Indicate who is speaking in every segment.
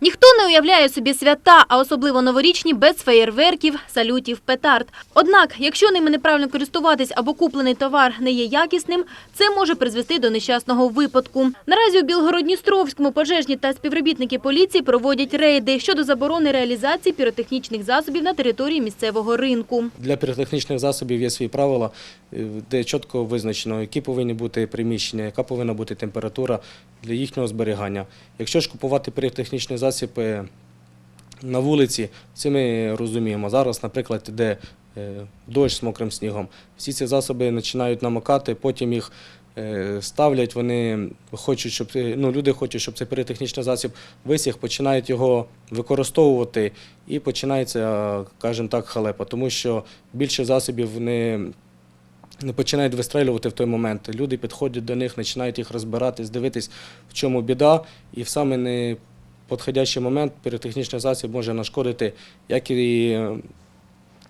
Speaker 1: Ніхто не уявляє собі свята, а особливо новорічні, без феєрверків, салютів, петард. Однак, якщо ними неправильно користуватись або куплений товар не є якісним, це може призвести до нещасного випадку. Наразі у Білгород-Дністровському пожежні та співробітники поліції проводять рейди щодо заборони реалізації піротехнічних засобів на території місцевого ринку.
Speaker 2: Для піротехнічних засобів є свої правила, де чітко визначено, які повинні бути приміщення, яка повинна бути температура для їхнього зберігання. Якщо ж купувати піротехнічний засіб е, на вулиці, це ми розуміємо. Зараз, наприклад, іде е, дощ з мокрим снігом. Всі ці засоби починають намокати, потім їх е, ставлять, вони хочуть, щоб е, ну, люди хочуть, щоб цей піротехнічний засіб висіх, починають його використовувати і починається, скажімо так, халепа, тому що більше засобів не починають вистрелювати в той момент. Люди підходять до них, починають їх розбиратись, дивитись, в чому біда, і в саме не підходящий момент піротехнічний засіб може нашкодити як і е,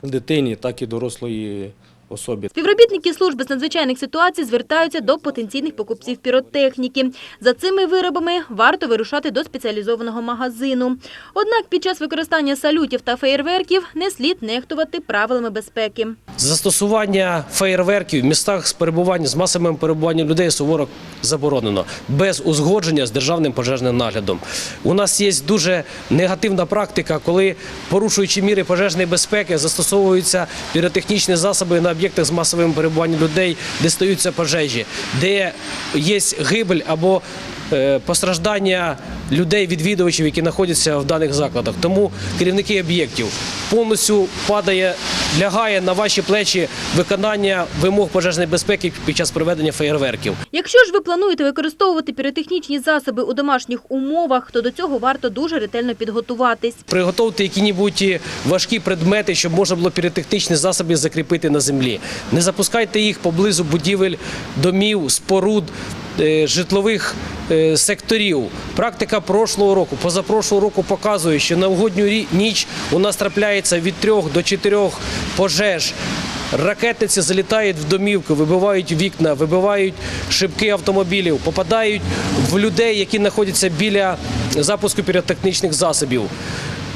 Speaker 2: дитині, так і дорослої особі.
Speaker 1: Співробітники служби з надзвичайних ситуацій звертаються до потенційних покупців піротехніки. За цими виробами варто вирушати до спеціалізованого магазину. Однак під час використання салютів та феєрверків не слід нехтувати правилами безпеки.
Speaker 3: Застосування феєрверків в містах з перебування з масовим перебуванням людей суворо заборонено без узгодження з державним пожежним наглядом. У нас є дуже негативна практика, коли порушуючи міри пожежної безпеки, застосовуються піротехнічні засоби на об'єктах з масовим перебуванням людей, де стаються пожежі, де є гибель або е, постраждання людей, відвідувачів, які знаходяться в даних закладах. Тому керівники об'єктів повністю падає, лягає на ваші плечі виконання вимог пожежної безпеки під час проведення феєрверків.
Speaker 1: Якщо ж ви плануєте використовувати піротехнічні засоби у домашніх умовах, то до цього варто дуже ретельно підготуватись.
Speaker 3: Приготовте які-небудь важкі предмети, щоб можна було піротехнічні засоби закріпити на землі. Не запускайте їх поблизу будівель, домів, споруд. Е, Житлових е, секторів. Практика прошлого року, позапрошлого року показує, що на угодню ніч у нас трапляється від трьох до чотирьох пожеж. Ракетниці залітають в домівки, вибивають вікна, вибивають шибки автомобілів, попадають в людей, які знаходяться біля запуску піротехнічних засобів.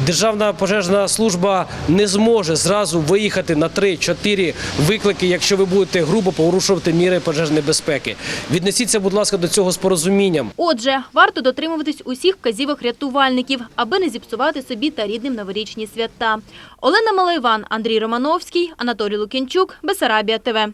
Speaker 3: Державна пожежна служба не зможе зразу виїхати на 3-4 виклики, якщо ви будете грубо порушувати міри пожежної безпеки. Віднесіться, будь ласка, до цього з порозумінням.
Speaker 1: Отже, варто дотримуватись усіх вказівок рятувальників, аби не зіпсувати собі та рідним новорічні свята. Олена Малайван, Андрій Романовський, Анатолій Лукінчук, Бесарабія ТВ.